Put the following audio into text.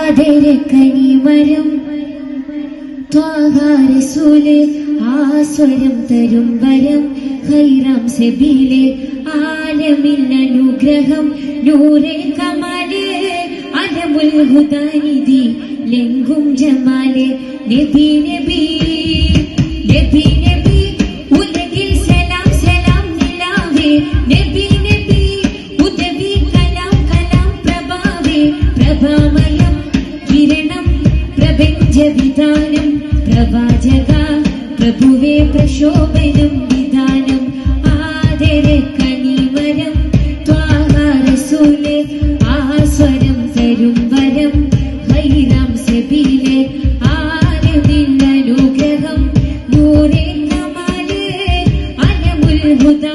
ആദരക്കനിമരം ത്വാഹാരസൂൽ ആസ്വരം തരും വരം ഹൈറാം സെബിലെ ആലമിൽ അനുഗ്രഹം നൂറെ കമാലെ അലമുൽ ഹുദാനിധി ലെങ്കും ജമാലെ നബി നബി നബി വിധാനം പ്രവാചക പ്രഭുവേ പ്രശോഭനം വിധാനം ആദര കണിമരം ത്വാഹാരസൂലെ ആസ്വരം തരും വരം ഹൈറാം സബീലെ ആരവിന്ദനുഗ്രഹം നൂറേ കമാലേ അലമുൽ ഹുദാ